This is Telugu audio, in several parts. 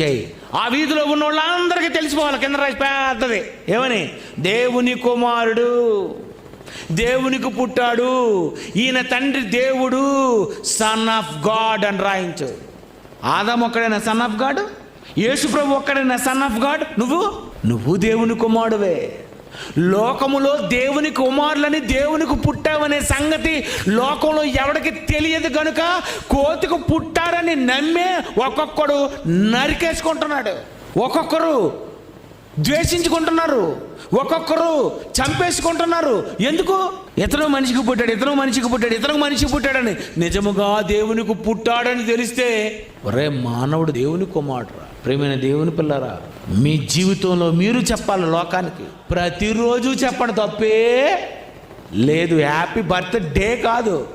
చేయి ఆ వీధిలో ఉన్న వాళ్ళందరికీ తెలిసిపోవాలి కింద రాసి పెద్దది. ఏమని? దేవుని కుమారుడు దేవునికి పుట్టాడు ఈయన తండ్రి దేవుడు సన్ ఆఫ్ గాడ్ అని రాయించు. ఆదాం ఒక్కడైనా సన్ ఆఫ్ గాడ్ యేసు ప్రభు ఒక్కడైనా సన్ ఆఫ్ గాడ్ నువ్వు? నువ్వు దేవుని కుమారుడువే లోకములో దేవుని కుమారులని దేవునికి పుట్టావనే సంగతి లోకంలో ఎవడికి తెలియదు కనుక కోతికి పుట్టారని నమ్మే ఒక్కొక్కడు నరికేసుకుంటున్నాడు. ఒక్కొక్కరు ద్వేషించుకుంటున్నారు. ఒక్కొక్కరు చంపేసుకుంటున్నారు. ఎందుకు? ఇతను మనిషికి పుట్టాడు ఇతను మనిషికి పుట్టాడు ఇతను మనిషికి పుట్టాడని. నిజముగా దేవునికి పుట్టాడని తెలిస్తే ఒరే మానవుడు దేవుని కుమారుడు. ప్రేమైన దేవుని పిల్లరా మీ జీవితంలో మీరు చెప్పాలి లోకానికి. ప్రతిరోజు చెప్పండి తప్పే లేదు. హ్యాపీ బర్త్డే కాదు.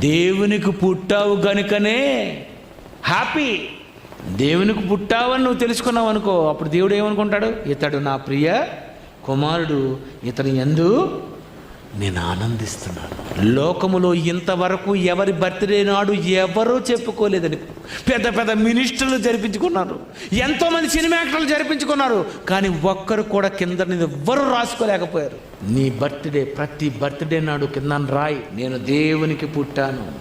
దేవునికి పుట్టావు గనుకనే హ్యాపీ దేవునికి పుట్టావని నువ్వు తెలుసుకున్నావు అనుకో అప్పుడు దేవుడు ఏమనుకుంటాడు? ఇతడు నా ప్రియ కుమారుడు ఇతని ఎందు నేను ఆనందిస్తున్నాను. లోకములో ఇంతవరకు ఎవరి బర్త్డే నాడు ఎవరూ చెప్పుకోలేదని పెద్ద పెద్ద మినిస్టర్లు జరిపించుకున్నారు. ఎంతోమంది సినిమా యాక్టర్లు జరిపించుకున్నారు. కానీ ఒక్కరు కూడా కింద ఎవ్వరూ రాసుకోలేకపోయారు. నీ బర్త్డే ప్రతి బర్త్డే నాడు కింద రాయి నేను దేవునికి పుట్టాను.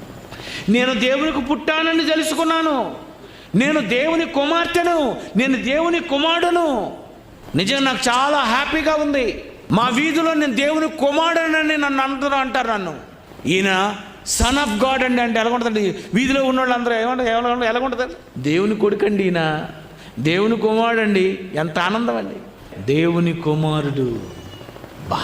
నేను దేవునికి పుట్టానని తెలుసుకున్నాను. నేను దేవుని కుమార్తెను నేను దేవుని కుమారుడును. నిజంగా నాకు చాలా హ్యాపీగా ఉంది. మా వీధిలో నేను దేవుని కుమారుడనని నన్ను అందరూ అంటారు నన్ను. ఈయన సన్ ఆఫ్ గాడ్ అండి అంటే ఎలాగుంటుందండి? వీధిలో ఉన్న వాళ్ళందరూ ఏమంటారు ఎలా ఎలాగుంటుంది దేవుని కొడుకండి ఈయన. దేవుని కుమారుడు అండి ఎంత ఆనందం అండి దేవుని కుమారుడు.